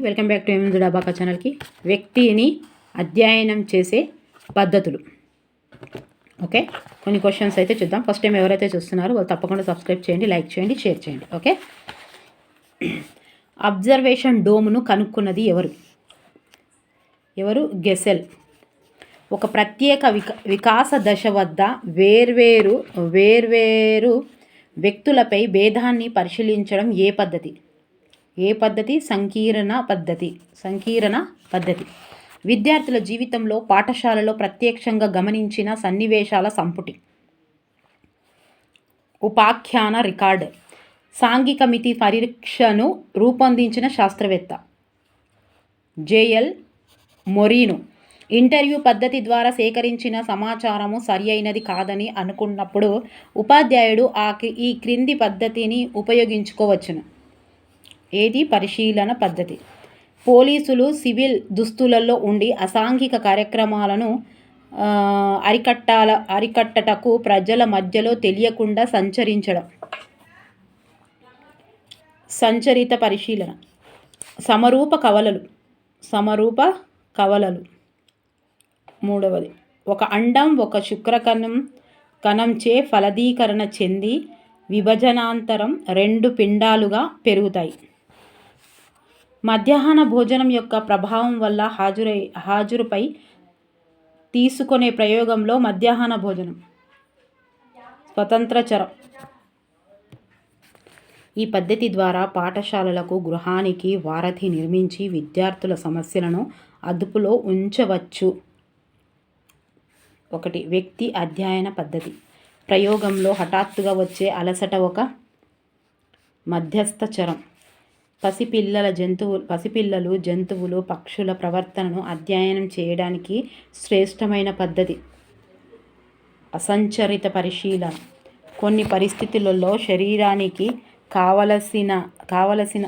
Welcome back to ఎనిమిది డబాకా ఛానల్కి వ్యక్తిని అధ్యయనం చేసే పద్ధతులు. ఓకే? కొన్ని క్వశ్చన్స్ అయితే చూద్దాం. ఫస్ట్ టైం ఎవరైతే చూస్తున్నారో వాళ్ళు తప్పకుండా సబ్స్క్రైబ్ చేయండి లైక్ చేయండి షేర్ చేయండి. ఓకే? అబ్జర్వేషన్ డోమ్ను కనుక్కున్నది ఎవరు? ఎవరు? గెసెల్ ఒక ప్రత్యేక విక వికాస దశ వద్ద వేర్వేరు వేర్వేరు వ్యక్తులపై భేదాన్ని పరిశీలించడం ఏ పద్ధతి? ఏ పద్ధతి? సంకీర్ణ పద్ధతి. సంకీర్ణ పద్ధతి. విద్యార్థుల జీవితంలో పాఠశాలలో ప్రత్యక్షంగా గమనించిన సన్నివేశాల సంపుటి. ఉపాఖ్యాన రికార్డ్. సాంఘిక మితి పరీక్షను రూపొందించిన శాస్త్రవేత్త. జేఎల్ మొరీను. ఇంటర్వ్యూ పద్ధతి ద్వారా సేకరించిన సమాచారము సరి అయినది కాదని అనుకున్నప్పుడు ఉపాధ్యాయుడు ఆ క్రి- ఈ క్రింది పద్ధతిని ఉపయోగించుకోవచ్చును. ఏది? పరిశీలన పద్ధతి. పోలీసులు సివిల్ దుస్తులలో ఉండి అసాంఘిక కార్యక్రమాలను అరికట్టాల అరికట్టటకు ప్రజల మధ్యలో తెలియకుండా సంచరించడం. సంచరిత పరిశీలన. సమరూప కవలలు. సమరూప కవలలు. మూడవది. ఒక అండం ఒక శుక్రకణం కణంచే ఫలదీకరణ చెంది విభజనాంతరం రెండు పిండాలుగా పెరుగుతాయి. మధ్యాహ్న భోజనం యొక్క ప్రభావం వల్ల హాజరై హాజరుపై తీసుకునే ప్రయోగంలో మధ్యాహ్న భోజనం. స్వతంత్ర చరం ఈ పద్ధతి ద్వారా పాఠశాలలకు గృహానికి వారధి నిర్మించి విద్యార్థుల సమస్యలను అదుపులో ఉంచవచ్చు. ఒకటి వ్యక్తి అధ్యయన పద్ధతి. ప్రయోగంలో హఠాత్తుగా వచ్చే అలసట ఒక మధ్యస్థ చరం పసిపిల్లల జంతువులు పసిపిల్లలు జంతువులు పక్షుల ప్రవర్తనను అధ్యయనం చేయడానికి శ్రేష్టమైన పద్ధతి. అసంచరిత పరిశీలన. కొన్ని పరిస్థితులలో శరీరానికి కావలసిన కావలసిన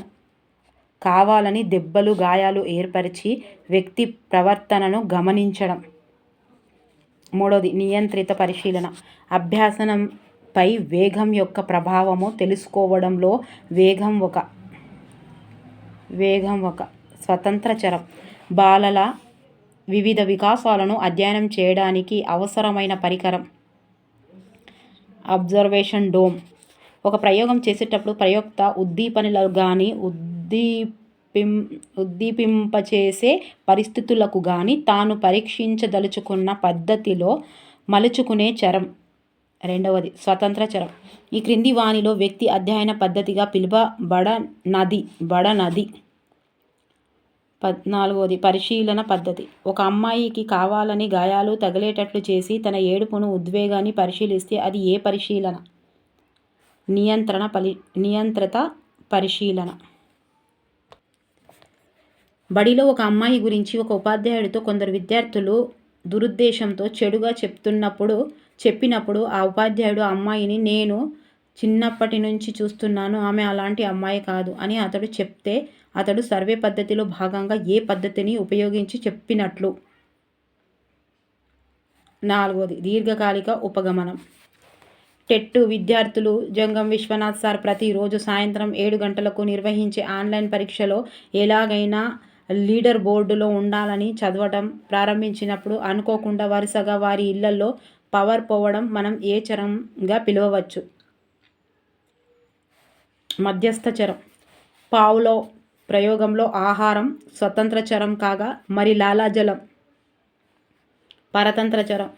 కావాలని దెబ్బలు గాయాలు ఏర్పరిచి వ్యక్తి ప్రవర్తనను గమనించడం. మూడవది నియంత్రిత పరిశీలన. అభ్యాసనంపై వేగం యొక్క ప్రభావము తెలుసుకోవడంలో వేగం ఒక వేగం ఒక స్వతంత్ర చరం. బాలల వివిధ వికాసాలను అధ్యయనం చేయడానికి అవసరమైన పరికరం. Observation dome. ఒక ప్రయోగం చేసేటప్పుడు ప్రయోక్త ఉద్దీపనలు కానీ ఉద్దీపిం ఉద్దీపింపచేసే పరిస్థితులకు కానీ తాను పరీక్షించదలుచుకున్న పద్ధతిలో మలుచుకునే చరం. రెండవది స్వతంత్ర చరం. ఈ క్రింది వాణిలో వ్యక్తి అధ్యయన పద్ధతిగా పిలువబడనది బడనది. పద్నాలుగవది పరిశీలన పద్ధతి. ఒక అమ్మాయికి కావాలని గాయాలు తగిలేటట్లు చేసి తన ఏడుపును ఉద్వేగాన్ని పరిశీలిస్తే అది ఏ పరిశీలన? నియంత్రణ పలి నియంత్రిత పరిశీలన. బడిలో ఒక అమ్మాయి గురించి ఒక ఉపాధ్యాయుడితో కొందరు విద్యార్థులు దురుద్దేశంతో చెడుగా చెప్తున్నప్పుడు చెప్పినప్పుడు ఆ ఉపాధ్యాయుడు ఆ అమ్మాయిని నేను చిన్నప్పటి నుంచి చూస్తున్నాను ఆమె అలాంటి అమ్మాయి కాదు అని అతడు చెప్తే అతడు సర్వే పద్ధతిలో భాగంగా ఏ పద్ధతిని ఉపయోగించి చెప్పినట్లు. నాలుగోది దీర్ఘకాలిక ఉపగమనం. టెట్టు విద్యార్థులు జంగం విశ్వనాథ్ సార్ ప్రతిరోజు సాయంత్రం ఏడు గంటలకు నిర్వహించే ఆన్లైన్ పరీక్షలో ఎలాగైనా లీడర్ బోర్డులో ఉండాలని చదవడం ప్రారంభించినప్పుడు అనుకోకుండా వరుసగా వారి ఇళ్ళలో పవర్ పోవడం మనం ఏ చరంగా పిలవవచ్చు? మధ్యస్థ చరం. పావులో ప్రయోగంలో ఆహారం స్వతంత్ర చరం కాగా మరి లాలాజలం పరతంత్ర చరం.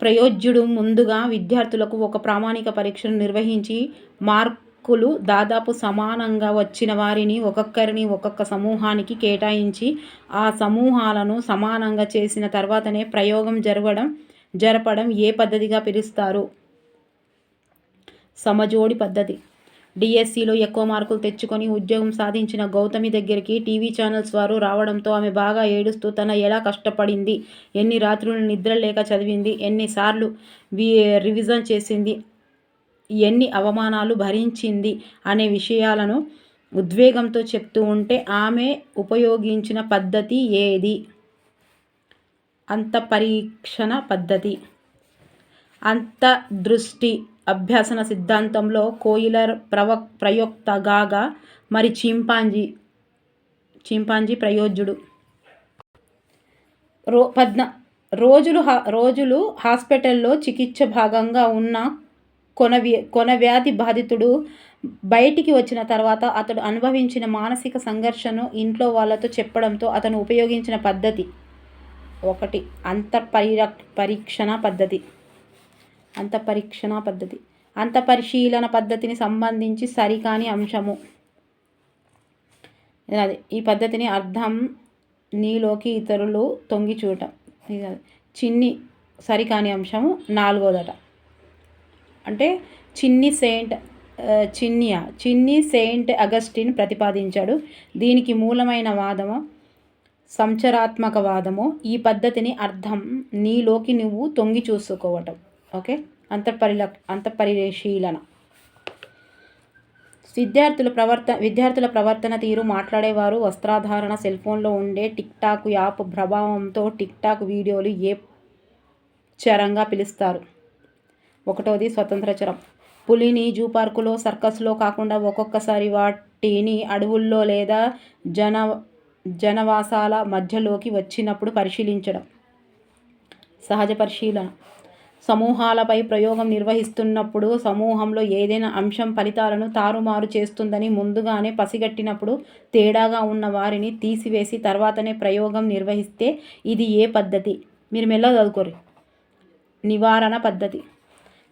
ప్రయోజ్యుడు ముందుగా విద్యార్థులకు ఒక ప్రామాణిక పరీక్షను నిర్వహించి మార్కులు దాదాపు సమానంగా వచ్చిన వారిని ఒక్కొక్కరిని ఒక్కొక్క సమూహానికి కేటాయించి ఆ సమూహాలను సమానంగా చేసిన తర్వాతనే ప్రయోగం జరగడం జరపడం ఏ పద్ధతిగా పిలుస్తారు? సమజోడి పద్ధతి. డిఎస్సిలో ఎక్కువ మార్కులు తెచ్చుకొని ఉద్యోగం సాధించిన గౌతమి దగ్గరికి టీవీ ఛానల్స్ వారు రావడంతో ఆమె బాగా ఏడుస్తూ తన ఎలా కష్టపడింది ఎన్ని రాత్రులు నిద్ర లేక చదివింది ఎన్నిసార్లు వి రివిజన్ చేసింది ఎన్ని అవమానాలు భరించింది అనే విషయాలను ఉద్వేగంతో చెప్తూ ఉంటే ఆమె ఉపయోగించిన పద్ధతి ఏది? అంత పరీక్షణ పద్ధతి. అంతర్దృష్టి అభ్యసన సిద్ధాంతంలో కోయిలర్ ప్రవ ప్రయోక్త గాగా మరి చింపాంజీ చింపాంజీ ప్రయోజ్యుడు. రో పద్న రోజులు హా రోజులు హాస్పిటల్లో చికిత్స భాగంగా ఉన్న కొన కొనవ్యాధి కొన వ్యాధి బాధితుడు బయటికి వచ్చిన తర్వాత అతడు అనుభవించిన మానసిక సంఘర్షను ఇంట్లో వాళ్ళతో చెప్పడంతో అతను ఉపయోగించిన పద్ధతి ఒకటి అంతఃపరిర పరీక్షణ పద్ధతి. అంతఃపరీక్షణ పద్ధతి. అంతఃపరిశీలన పద్ధతిని సంబంధించి సరికాని అంశము. అది. ఈ పద్ధతిని అర్థం నీలోకి ఇతరులు తొంగి చూడటం. ఇది అది. చిన్ని సరికాని అంశము నాలుగోదట. అంటే చిన్ని సెయింట్ చిన్నియా. చిన్ని సెయింట్ అగస్టిన్ ప్రతిపాదించాడు. దీనికి మూలమైన వాదము సంచరాత్మక వాదము ఈ పద్ధతిని అర్థం నీలోకి నువ్వు తొంగి చూసుకోవటం. ఓకే? అంతఃపరిల అంతఃపరిశీలన విద్యార్థుల ప్రవర్తన విద్యార్థుల ప్రవర్తన తీరు మాట్లాడేవారు వస్త్రాధారణ సెల్ ఫోన్లో ఉండే టిక్ టాక్ యాప్ ప్రభావంతో టిక్ టాక్ వీడియోలు ఏ చరంగా పిలుస్తారు? ఒకటోది స్వతంత్ర చరం. పులిని జూ పార్కులో సర్కస్లో కాకుండా ఒక్కొక్కసారి వాటిని అడవుల్లో లేదా జన జనవాసాల మధ్యలోకి వచ్చినప్పుడు పరిశీలించడం. సహజ పరిశీలన. సమూహాలపై ప్రయోగం నిర్వహిస్తున్నప్పుడు సమూహంలో ఏదైనా అంశం ఫలితాలను తారుమారు చేస్తుందని ముందుగానే పసిగట్టినప్పుడు తేడాగా ఉన్న వారిని తీసివేసి తర్వాతనే ప్రయోగం నిర్వహిస్తే ఇది ఏ పద్ధతి? మీరు మెల్ల చదువుకోరు నివారణ పద్ధతి.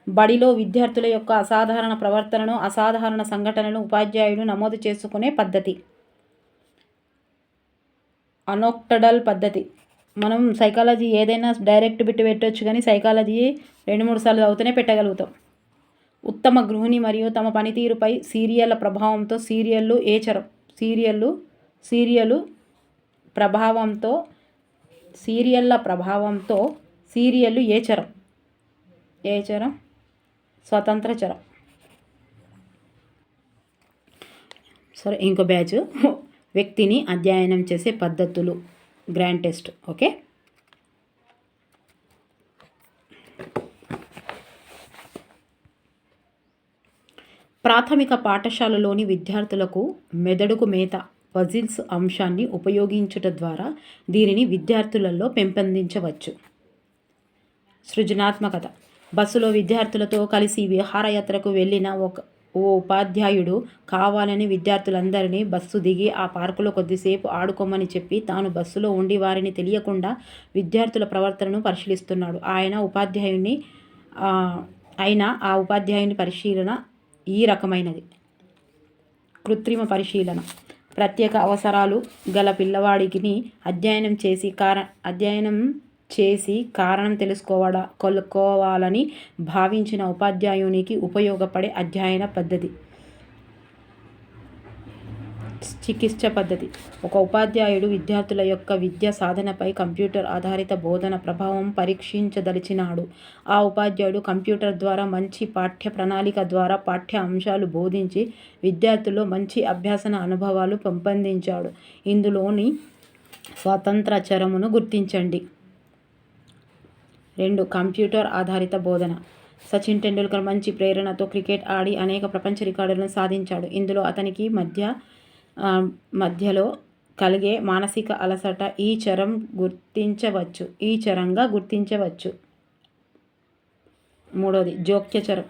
బడిలో విద్యార్థుల యొక్క అసాధారణ ప్రవర్తనను అసాధారణ సంఘటనలను ఉపాధ్యాయుడు నమోదు చేసుకునే పద్ధతి. అనోక్టడల్ పద్ధతి. మనం సైకాలజీ ఏదైనా డైరెక్ట్ పెట్టి పెట్టవచ్చు కానీ సైకాలజీ రెండు మూడు సార్లు చదివితేనే పెట్టగలుగుతాం. ఉత్తమ గృహిణి మరియు తమ పనితీరుపై సీరియళ్ళ ప్రభావంతో సీరియళ్ళు ఏచరం సీరియళ్ళు సీరియలు ప్రభావంతో సీరియళ్ళ ప్రభావంతో సీరియళ్ళు ఏచరం ఏచరం స్వతంత్ర చరం. సరే ఇంకో బ్యాచ్. వ్యక్తిని అధ్యయనం చేసే పద్ధతులు. గ్రాండ్ టెస్ట్ ఓకే ప్రాథమిక పాఠశాలలోని విద్యార్థులకు మెదడుకు మేత పజిల్స్ అంశాన్ని ఉపయోగించుట ద్వారా దీనిని విద్యార్థులలో పెంపొందించవచ్చు. సృజనాత్మకత. బస్సులో విద్యార్థులతో కలిసి విహారయాత్రకు వెళ్ళిన ఒక ఓ ఉపాధ్యాయుడు కావాలని విద్యార్థులందరినీ బస్సు దిగి ఆ పార్కులో కొద్దిసేపు ఆడుకోమని చెప్పి తాను బస్సులో ఉండి వారిని తెలియకుండా విద్యార్థుల ప్రవర్తనను పరిశీలిస్తున్నాడు. ఆయన ఉపాధ్యాయుని అయినా ఆ ఉపాధ్యాయుని పరిశీలన ఈ రకమైనది. కృత్రిమ పరిశీలన. ప్రత్యేక అవసరాలు గల పిల్లవాడికిని అధ్యయనం చేసి కార అధ్యయనం చేసి కారణం తెలుసుకోవడ కొలుకోవాలని భావించిన ఉపాధ్యాయునికి ఉపయోగపడే అధ్యయన పద్ధతి. చికిత్స పద్ధతి. ఒక ఉపాధ్యాయుడు విద్యార్థుల యొక్క విద్య సాధనపై కంప్యూటర్ ఆధారిత బోధన ప్రభావం పరీక్షించదలిచినాడు. ఆ ఉపాధ్యాయుడు కంప్యూటర్ ద్వారా మంచి పాఠ్య ప్రణాళిక ద్వారా పాఠ్య అంశాలు బోధించి విద్యార్థుల్లో మంచి అభ్యాసన అనుభవాలు పెంపొందించాడు. ఇందులోని స్వతంత్ర చరమును గుర్తించండి. రెండు కంప్యూటర్ ఆధారిత బోధన. సచిన్ టెండూల్కర్ మంచి ప్రేరణతో క్రికెట్ ఆడి అనేక ప్రపంచ రికార్డులను సాధించాడు. ఇందులో అతనికి మధ్య మధ్యలో కలిగే మానసిక అలసట ఈ చరం గుర్తించవచ్చు. ఈ చరంగా గుర్తించవచ్చు. మూడవది జోక్యచరం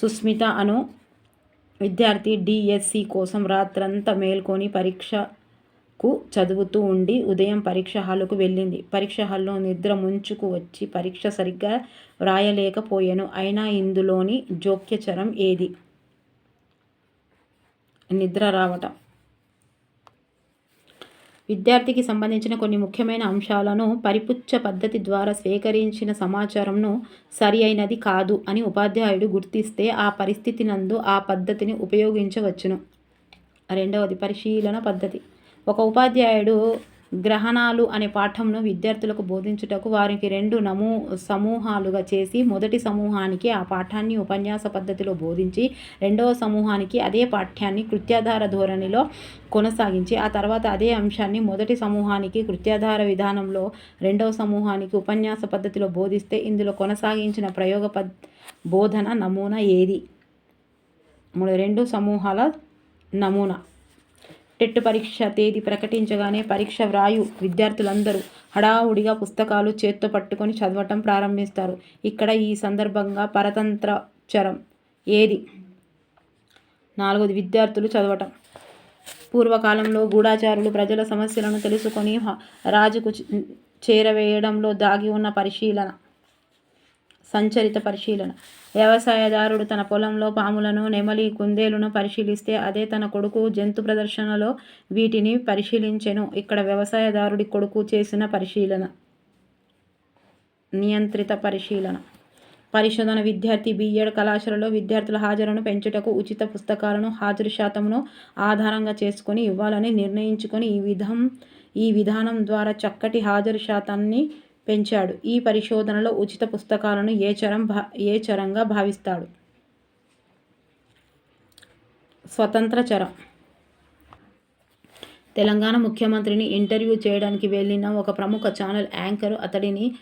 సుస్మిత అను విద్యార్థి డిఎస్సి కోసం రాత్రంతా మేల్కొని పరీక్ష కు చదువుతూ ఉండి ఉదయం పరీక్ష హాలుకు వెళ్ళింది. పరీక్ష హాల్లో నిద్ర ముంచుకు వచ్చి పరీక్ష సరిగ్గా వ్రాయలేకపోయాను అయినా ఇందులోని జోక్యచరం ఏది? నిద్ర రావటం. విద్యార్థికి సంబంధించిన కొన్ని ముఖ్యమైన అంశాలను పరిపుచ్చ పద్ధతి ద్వారా స్వీకరించిన సమాచారంను సరి అయినది కాదు అని ఉపాధ్యాయుడు గుర్తిస్తే ఆ పరిస్థితి నందు ఆ పద్ధతిని ఉపయోగించవచ్చును. రెండవది పరిశీలన పద్ధతి. ఒక ఉపాధ్యాయుడు గ్రహణాలు అనే పాఠంను విద్యార్థులకు బోధించుటకు వారికి రెండు నమూ సమూహాలుగా చేసి మొదటి సమూహానికి ఆ పాఠాన్ని ఉపన్యాస పద్ధతిలో బోధించి రెండవ సమూహానికి అదే పాఠ్యాన్ని కృత్యాధార ధోరణిలో కొనసాగించి ఆ తర్వాత అదే అంశాన్ని మొదటి సమూహానికి కృత్యాధార విధానంలో రెండవ సమూహానికి ఉపన్యాస పద్ధతిలో బోధిస్తే ఇందులో కొనసాగించిన ప్రయోగ పద్ బోధన నమూనా ఏది? మూడు రెండు సమూహాల నమూనా. టెట్ పరీక్ష తేదీ ప్రకటించగానే పరీక్ష వ్రాయు విద్యార్థులందరూ హడావుడిగా పుస్తకాలు చేత్తో పట్టుకొని చదవటం ప్రారంభిస్తారు. ఇక్కడ ఈ సందర్భంగా పరతంత్ర చరం ఏది? నాలుగోది విద్యార్థులు చదవటం. పూర్వకాలంలో గూఢాచారులు ప్రజల సమస్యలను తెలుసుకొని రాజుకు చేరవేయడంలో దాగి ఉన్న పరిశీలన. సంచరిత పరిశీలన. వ్యవసాయదారుడు తన పొలంలో పాములను నెమలి కుందేలును పరిశీలిస్తే అదే తన కొడుకు జంతు ప్రదర్శనలో వీటిని పరిశీలించెను. ఇక్కడ వ్యవసాయదారుడి కొడుకు చేసిన పరిశీలన. నియంత్రిత పరిశీలన. పరిశోధన విద్యార్థి బిఎడ్ కళాశాలలో విద్యార్థుల హాజరును పెంచుటకు ఉచిత పుస్తకాలను హాజరు శాతంను ఆధారంగా చేసుకొని ఇవ్వాలని నిర్ణయించుకొని ఈ విధం ఈ విధానం ద్వారా చక్కటి హాజరు శాతాన్ని పెంచాడు. ఈ పరిశోధనలో ఉచిత పుస్తకాలను ఏ చరం భా ఏ చరంగా భావిస్తాడు? స్వతంత్ర చరం. తెలంగాణ ముఖ్యమంత్రిని ఇంటర్వ్యూ చేయడానికి వెళ్ళిన ఒక ప్రముఖ ఛానల్ యాంకర్ అతడిని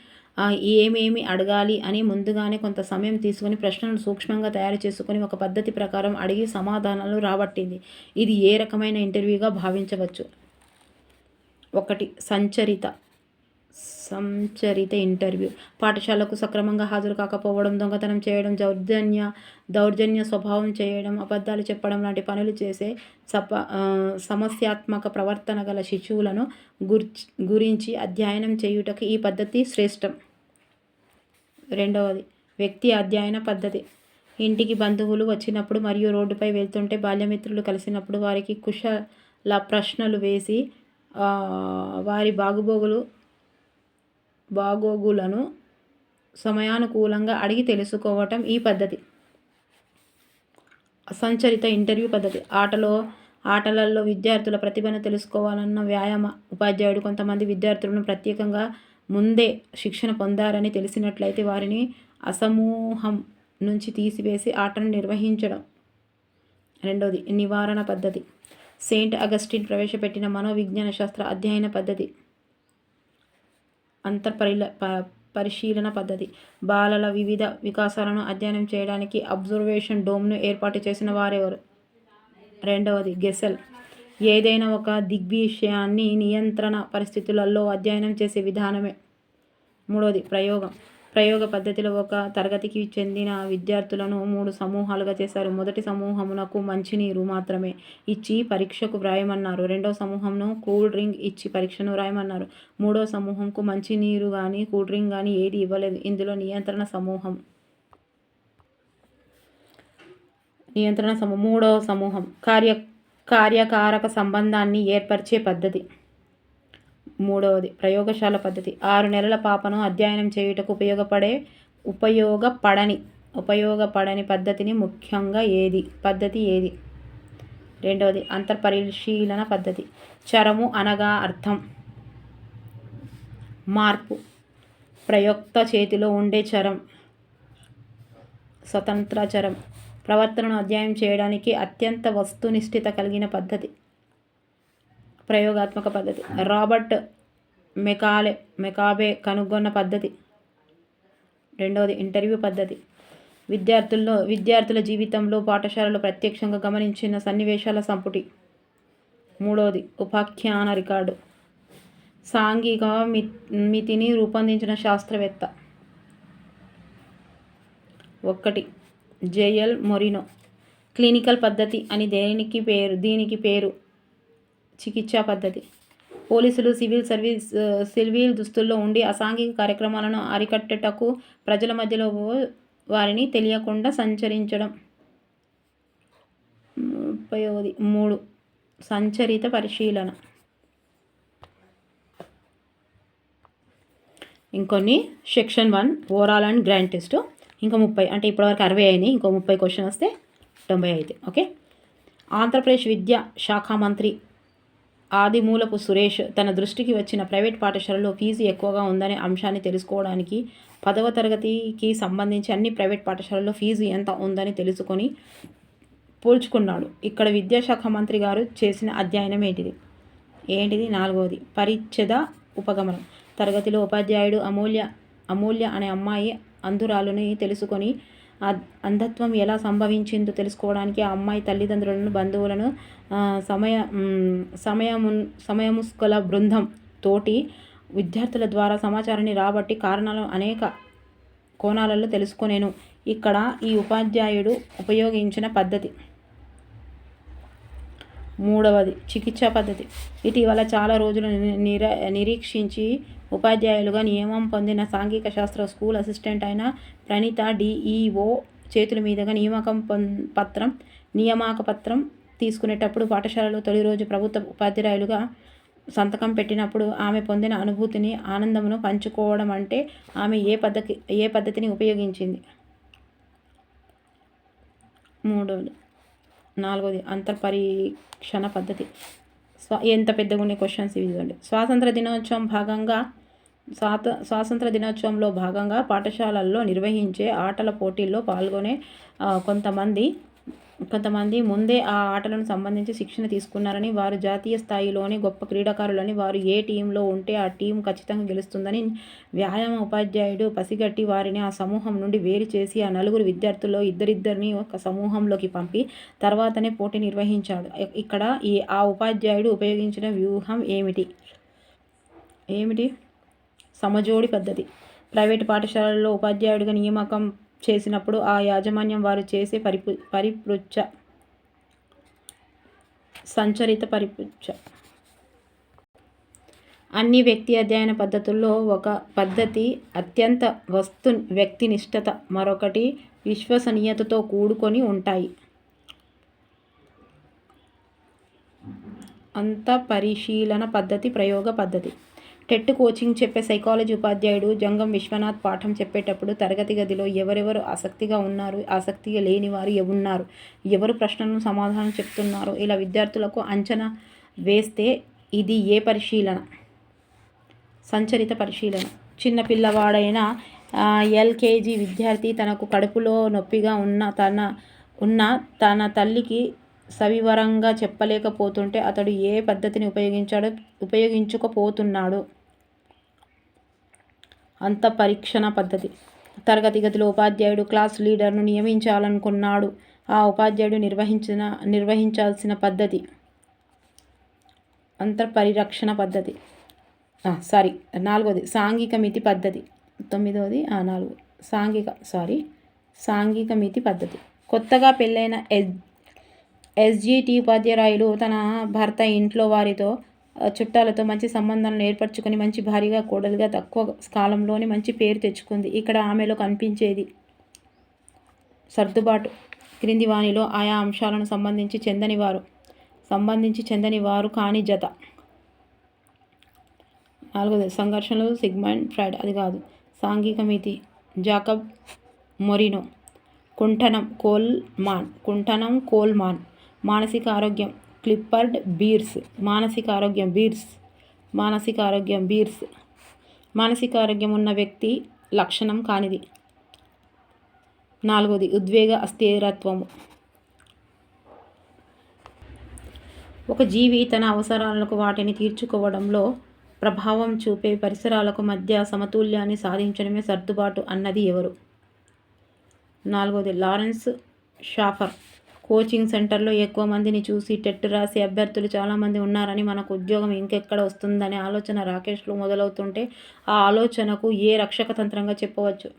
ఏమేమి అడగాలి అని ముందుగానే కొంత సమయం తీసుకుని ప్రశ్నలను సూక్ష్మంగా తయారు చేసుకుని ఒక పద్ధతి ప్రకారం అడిగి సమాధానాలు రాబట్టింది. ఇది ఏ రకమైన ఇంటర్వ్యూగా భావించవచ్చు? ఒకటి సంచరిత. సంచరిత ఇంటర్వ్యూ. పాఠశాలకు సక్రమంగా హాజరు కాకపోవడం దొంగతనం చేయడం దౌర్జన్య దౌర్జన్య స్వభావం చేయడం అబద్ధాలు చెప్పడం లాంటి పనులు చేసే సప సమస్యాత్మక ప్రవర్తన గల శిశువులను గురించి అధ్యయనం చేయుటకు ఈ పద్ధతి శ్రేష్టం. రెండవది వ్యక్తి అధ్యయన పద్ధతి. ఇంటికి బంధువులు వచ్చినప్పుడు మరియు రోడ్డుపై వెళ్తుంటే బాల్యమిత్రులు కలిసినప్పుడు వారికి కుశల ప్రశ్నలు వేసి వారి బాగుబోగులు బాగోగులను సమయానుకూలంగా అడిగి తెలుసుకోవటం ఈ పద్ధతి. అసంచరిత ఇంటర్వ్యూ పద్ధతి. ఆటలో ఆటలలో విద్యార్థుల ప్రతిభను తెలుసుకోవాలన్న వ్యాయామ ఉపాధ్యాయుడు కొంతమంది విద్యార్థులను ప్రత్యేకంగా ముందే శిక్షణ పొందారని తెలిసినట్లయితే వారిని అసమూహం నుంచి తీసివేసి ఆటను నిర్వహించడం. రెండవది నివారణ పద్ధతి. సెయింట్ అగస్టిన్ ప్రవేశపెట్టిన మనోవిజ్ఞాన శాస్త్ర అధ్యయన పద్ధతి. అంతర్పరిల పరిశీలన పద్ధతి. బాలల వివిధ వికాసాలను అధ్యయనం చేయడానికి అబ్జర్వేషన్ డోమ్ను ఏర్పాటు చేసిన వారెవరు? రెండవది గెసెల్ ఏదైనా ఒక దిగ్విషయాన్ని నియంత్రణ పరిస్థితులలో అధ్యయనం చేసే విధానమే. మూడవది ప్రయోగం. ప్రయోగ పద్ధతిలో ఒక తరగతికి చెందిన విద్యార్థులను మూడు సమూహాలుగా చేశారు. మొదటి సమూహమునకు మంచినీరు మాత్రమే ఇచ్చి పరీక్షకు వ్రాయమన్నారు. రెండవ సమూహంను కూల్ డ్రింక్ ఇచ్చి పరీక్షను వ్రాయమన్నారు. మూడవ సమూహంకు మంచినీరు కానీ కూల్ డ్రింక్ కానీ ఏది ఇవ్వలేదు. ఇందులో నియంత్రణ సమూహం. నియంత్రణ సమూహం. మూడవ సమూహం. కార్య కార్యకారక సంబంధాన్ని ఏర్పరిచే పద్ధతి. మూడవది ప్రయోగశాల పద్ధతి. ఆరు నెలల పాపను అధ్యయనం చేయుటకు ఉపయోగపడే ఉపయోగపడని ఉపయోగపడని పద్ధతిని ముఖ్యంగా ఏది? పద్ధతి ఏది? రెండవది అంతర్పరిశీలన పద్ధతి. చరము అనగా అర్థం. మార్పు. ప్రయోక్త చేతిలో ఉండే చరం. స్వతంత్ర చరం. ప్రవర్తనను అధ్యయనం చేయడానికి అత్యంత వస్తునిష్ఠిత కలిగిన పద్ధతి. ప్రయోగాత్మక పద్ధతి. రాబర్ట్ మెకాలే మెకాబే కనుగొన్న పద్ధతి. రెండవది ఇంటర్వ్యూ పద్ధతి. విద్యార్థుల్లో విద్యార్థుల జీవితంలో పాఠశాలలో ప్రత్యక్షంగా గమనించిన సన్నివేశాల సంపుటి. మూడవది ఉపాఖ్యాన రికార్డు. సాంఘిక మితిని రూపొందించిన శాస్త్రవేత్త. ఒకటి జేఎల్ మొరినో. క్లినికల్ పద్ధతి అని దేనికి పేరు దీనికి పేరు? చికిత్సా పద్ధతి. పోలీసులు సివిల్ సర్వీస్ సివిల్ దుస్తుల్లో ఉండి అసాంఘిక కార్యక్రమాలను అరికట్టేటకు ప్రజల మధ్యలో వారిని తెలియకుండా సంచరించడం. ఉపయోగి మూడు. సంచరిత పరిశీలన. ఇంకొన్ని. Section one overall and grand test. ఇంకా ముప్పై. అంటే ఇప్పటివరకు అరవై అయినాయి. ఇంకో ముప్పై క్వశ్చన్ వస్తే తొంభై అయితే ఓకే? ఆంధ్రప్రదేశ్ విద్యా శాఖ మంత్రి ఆదిమూలపు సురేష్ తన దృష్టికి వచ్చిన ప్రైవేట్ పాఠశాలలో ఫీజు ఎక్కువగా ఉందనే అంశాన్ని తెలుసుకోవడానికి పదవ తరగతికి సంబంధించి అన్ని ప్రైవేట్ పాఠశాలలో ఫీజు ఎంత ఉందని తెలుసుకొని పోల్చుకున్నాడు. ఇక్కడ విద్యాశాఖ మంత్రి గారు చేసిన అధ్యయనం ఏంటిది? ఏంటిది? నాలుగవది. పరిచ్ఛద ఉపగమనం. తరగతిలో ఉపాధ్యాయుడు అమూల్య అమూల్య అనే అమ్మాయి అందురాలుని తెలుసుకొని అంధత్వం ఎలా సంభవించిందో తెలుసుకోవడానికి ఆ అమ్మాయి తల్లిదండ్రులను బంధువులను సమయ సమయము సమయముస్కల బృందం తోటి విద్యార్థుల ద్వారా సమాచారాన్ని రాబట్టి కారణాలు అనేక కోణాలలో తెలుసుకునేను. ఇక్కడ ఈ ఉపాధ్యాయుడు ఉపయోగించిన పద్ధతి. మూడవది చికిత్సా పద్ధతి. ఇటీవల చాలా రోజులు నిర నిరీక్షించి ఉపాధ్యాయులుగా నియమం పొందిన సాంఘిక శాస్త్ర స్కూల్ అసిస్టెంట్ అయిన ప్రణీత డిఈఓ చేతుల మీదుగా నియామకం పత్రం నియామక పత్రం తీసుకునేటప్పుడు పాఠశాలలో తొలి రోజు ప్రభుత్వ ఉపాధ్యాయులుగా సంతకం పెట్టినప్పుడు ఆమె పొందిన అనుభూతిని ఆనందమును పంచుకోవడం అంటే ఆమె ఏ పద్ధతి ఏ పద్ధతిని ఉపయోగించింది? మూడోది నాలుగోది అంతర్పరీక్షణ పద్ధతి. స్వ ఎంత పెద్దగా ఉండే క్వశ్చన్స్ ఇవి చూడండి. స్వాతంత్ర దినోత్సవం భాగంగా స్వాత స్వాతంత్ర దినోత్సవంలో భాగంగా పాఠశాలల్లో నిర్వహించే ఆటల పోటీల్లో పాల్గొనే కొంతమంది కొంతమంది ముందే ఆ ఆటలను సంబంధించి శిక్షణ తీసుకున్నారని వారు జాతీయ స్థాయిలోని గొప్ప క్రీడాకారులని వారు ఏ టీంలో ఉంటే ఆ టీం ఖచ్చితంగా గెలుస్తుందని వ్యాయామ ఉపాధ్యాయుడు పసిగట్టి వారిని ఆ సమూహం నుండి వేరు చేసి ఆ నలుగురు విద్యార్థుల్లో ఇద్దరిద్దరిని ఒక సమూహంలోకి పంపి తర్వాతనే పోటీ నిర్వహించాడు. ఇక్కడ ఈ ఆ ఉపాధ్యాయుడు ఉపయోగించిన వ్యూహం ఏమిటి? ఏమిటి? సమజోడి పద్ధతి. ప్రైవేటు పాఠశాలల్లో ఉపాధ్యాయుడిగా నియామకం చేసినప్పుడు ఆ యాజమాన్యం వారు చేసే పరిపు పరిపృచ్ఛ సంచరిత పరిపృచ్ఛ. అన్ని వ్యక్తి అధ్యయన పద్ధతుల్లో ఒక పద్ధతి అత్యంత వస్తు వ్యక్తినిష్టత మరొకటి విశ్వసనీయతతో కూడుకొని ఉంటాయి. అంత పరిశీలన పద్ధతి ప్రయోగ పద్ధతి. టెట్ కోచింగ్ చెప్పే సైకాలజీ ఉపాధ్యాయుడు జంగం విశ్వనాథ్ పాఠం చెప్పేటప్పుడు తరగతి గదిలో ఎవరెవరు ఆసక్తిగా ఉన్నారు ఆసక్తిగా లేని వారు ఉన్నారు ఎవరు ప్రశ్నలను సమాధానం చెప్తున్నారు ఇలా విద్యార్థులకు అంచనా వేస్తే ఇది ఏ పరిశీలన? సంచరిత పరిశీలన. చిన్న పిల్లవాడైన ఎల్కేజీ విద్యార్థి తనకు కడుపులో నొప్పిగా ఉన్న తన ఉన్న తన తల్లికి సవివరంగా చెప్పలేకపోతుంటే అతడు ఏ పద్ధతిని ఉపయోగించాడో ఉపయోగించుకోపోతున్నాడు. అంత పరీక్షణ పద్ధతి. తరగతి గదిలో ఉపాధ్యాయుడు క్లాస్ లీడర్ను నియమించాలనుకున్నాడు. ఆ ఉపాధ్యాయుడు నిర్వహించిన నిర్వహించాల్సిన పద్ధతి. అంతర్పరిరక్షణ పద్ధతి. సారీ నాలుగోది సాంఘిక మితి పద్ధతి. తొమ్మిదవది ఆ, నాలుగు సాంఘిక సారీ సాంఘిక మితి పద్ధతి. కొత్తగా పెళ్ళైన ఎస్ ఎస్జిటి ఉపాధ్యాయురాయలు తన భర్త ఇంట్లో వారితో చుట్టాలతో మంచి సంబంధాలను ఏర్పరచుకొని మంచి భారీగా కోడలుగా తక్కువ కాలంలోనే మంచి పేరు తెచ్చుకుంది. ఇక్కడ ఆమెలో కనిపించేది సర్దుబాటు. క్రింది వాణిలో ఆయా అంశాలను సంబంధించి చెందని వారు. సంబంధించి చెందని వారు కాని జత. నాలుగోది సంఘర్షణలు సిగ్మండ్ ఫ్రైడ్ అది కాదు. సాంఘిక మితి. Jacob Moreno. కుంఠనం కోల్మాన్. కుంఠనం కోల్మాన్. మానసిక ఆరోగ్యం క్లిప్పర్డ్ బీర్స్. మానసిక ఆరోగ్యం బీర్స్. మానసిక ఆరోగ్యం బీర్స్. మానసిక ఆరోగ్యం ఉన్న వ్యక్తి లక్షణం కానిది. నాలుగోది ఉద్వేగ అస్థిరత్వము. ఒక జీవి తన అవసరాలకు వాటిని తీర్చుకోవడంలో ప్రభావం చూపే పరిసరాలకు మధ్య సమతుల్యాన్ని సాధించడమే సర్దుబాటు అన్నది ఎవరు? నాలుగోది లారెన్స్ షాఫర్. కోచింగ్ సెంటర్లో ఎక్కువ మందిని చూసి టెట్ రాసి అభ్యర్థులు చాలామంది ఉన్నారని మనకు ఉద్యోగం ఇంకెక్కడ వస్తుందనే ఆలోచన రాకేష్లో మొదలవుతుంటే ఆ ఆలోచనకు ఏ రక్షక తంత్రంగా చెప్పవచ్చు?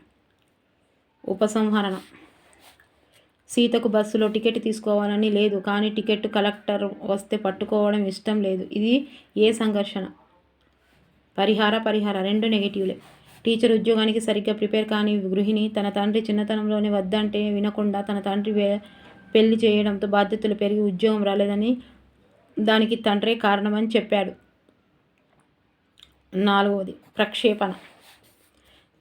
ఉపసంహరణ. సీతకు బస్సులో టికెట్ తీసుకోవాలని లేదు కానీ టికెట్ కలెక్టర్ వస్తే పట్టుకోవడం ఇష్టం లేదు. ఇది ఏ సంఘర్షణ? పరిహార పరిహార రెండు నెగిటివ్లే. టీచర్ ఉద్యోగానికి సరిగ్గా ప్రిపేర్ కాని గృహిణి తన తండ్రి చిన్నతనంలోనే వద్దంటే వినకుండా తన తండ్రి వే- పెళ్ళి చేయడంతో బాధ్యతలు పెరిగి ఉద్యోగం రాలేదని దానికి తండ్రే కారణమని చెప్పాడు. నాలుగవది ప్రక్షేపణ.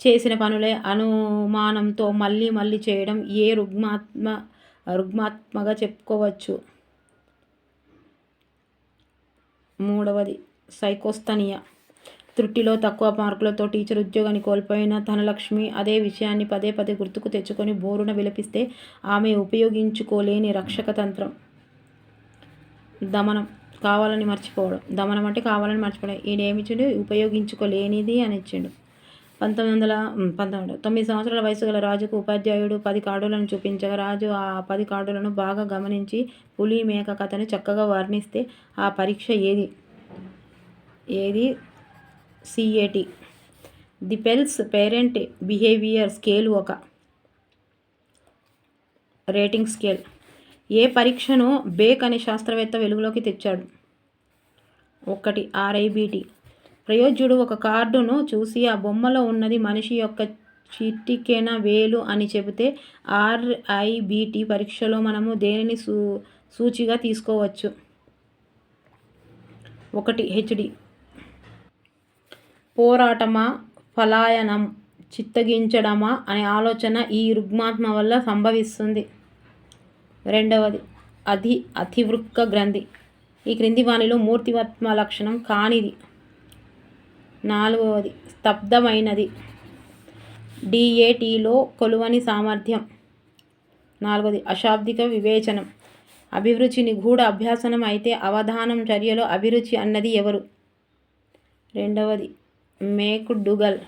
చేసిన పనులే అనుమానంతో మళ్ళీ మళ్ళీ చేయడం ఏ రుగ్మాత్మ రుగ్మాత్మగా చెప్పుకోవచ్చు? మూడవది సైకోస్తనియా. తృటిలో తక్కువ మార్కులతో టీచర్ ఉద్యోగాన్ని కోల్పోయిన ధనలక్ష్మి అదే విషయాన్ని పదే పదే గుర్తుకు తెచ్చుకొని బోరున విలపిస్తే ఆమె ఉపయోగించుకోలేని రక్షక తంత్రం. దమనం కావాలని మర్చిపోవడం. దమనం అంటే కావాలని మర్చిపోవడం. ఈయన ఏమిచ్చిండు? ఉపయోగించుకోలేనిది అని ఇచ్చిండు. పంతొమ్మిది వందల పంతొమ్మిది తొమ్మిది సంవత్సరాల వయసు గల రాజుకు ఉపాధ్యాయుడు పది కార్డులను చూపించగా రాజు ఆ పది కార్డులను బాగా గమనించి పులి మేక కథను చక్కగా వర్ణిస్తే ఆ పరీక్ష ఏది? ఏది? సిఏటి ది పెల్స్ పేరెంట్ బిహేవియర్ స్కేల్ ఒక. రేటింగ్ స్కేల్ ఏ పరీక్షను బేక్ అనే శాస్త్రవేత్త వెలుగులోకి తెచ్చాడు? ఒకటి ఆర్ఐబిటి ప్రయోజ్యుడు ఒక కార్డును చూసి ఆ బొమ్మలో ఉన్నది మనిషి యొక్క చిటికెన వేలు అని చెబితే ఆర్ఐబిటి పరీక్షలో మనము దేనిని సూ సూచిగా తీసుకోవచ్చు? ఒకటి హెచ్డి పోరాటమా పలాయనం చిత్తగించడమా అనే ఆలోచన ఈ రుగ్మాత్మ వల్ల సంభవిస్తుంది. రెండవది అధి అతివృక్క గ్రంథి. ఈ క్రింది వాణిలో మూర్తివత్మ లక్షణం కానిది. నాలుగవది స్తబ్దమైనది. డిఏటీలో కొలువని సామర్థ్యం. నాలుగవది అశాబ్దిక వివేచనం. అభిరుచి నిగూఢ అభ్యాసనం అయితే అవధానం చర్యలో అభిరుచి అన్నది ఎవరు? రెండవది మేక్డుగల్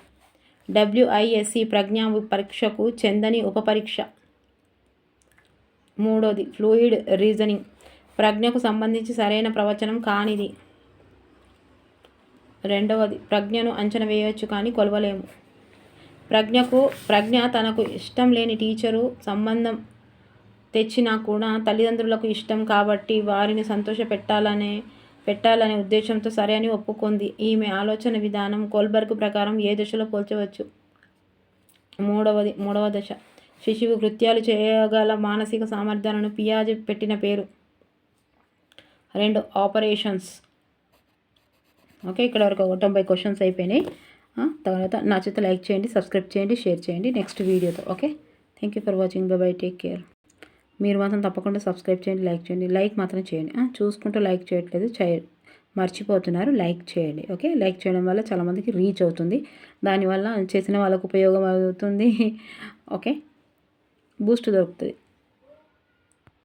డబ్ల్యూఐఎస్సి ప్రజ్ఞా పరీక్షకు చెందని ఉపపరీక్ష మూడోది ఫ్లూయిడ్ రీజనింగ్. ప్రజ్ఞకు సంబంధించి సరైన ప్రవచనం కానిది. రెండవది ప్రజ్ఞను అంచనా వేయవచ్చు కానీ కొలవలేము. ప్రజ్ఞకు ప్రజ్ఞ తనకు ఇష్టం లేని టీచరు సంబంధం తెచ్చినా కూడా తల్లిదండ్రులకు ఇష్టం కాబట్టి వారిని సంతోష పెట్టాలనే ఉద్దేశంతో సరే అని ఒప్పుకుంది. ఈమె ఆలోచన విధానం కోల్బర్గ్ ప్రకారం ఏ దశలో పోల్చవచ్చు? మూడవది మూడవ దశ. శిశువు కృత్యాలు చేయగల మానసిక సామర్థ్యాలను పియాజ్ పెట్టిన పేరు. రెండు ఆపరేషన్స్. ఓకే ఇక్కడ వరకు ఒక తొంభై క్వశ్చన్స్ అయిపోయినాయి. తర్వాత నచ్చితే లైక్ చేయండి సబ్స్క్రైబ్ చేయండి షేర్ చేయండి నెక్స్ట్ వీడియోతో. Okay thank you for watching. Bye bye take care. మీరు మాత్రం తప్పకుండా సబ్స్క్రైబ్ చేయండి లైక్ చేయండి. లైక్ మాత్రం చేయండి. చూసుకుంటూ లైక్ చేయట్లేదు. చేయ మర్చిపోతున్నారు. లైక్ చేయండి. ఓకే? లైక్ చేయడం వల్ల చాలామందికి రీచ్ అవుతుంది. దానివల్ల చేసిన వాళ్ళకు ఉపయోగం అవుతుంది. ఓకే? బూస్ట్ దొరుకుతుంది.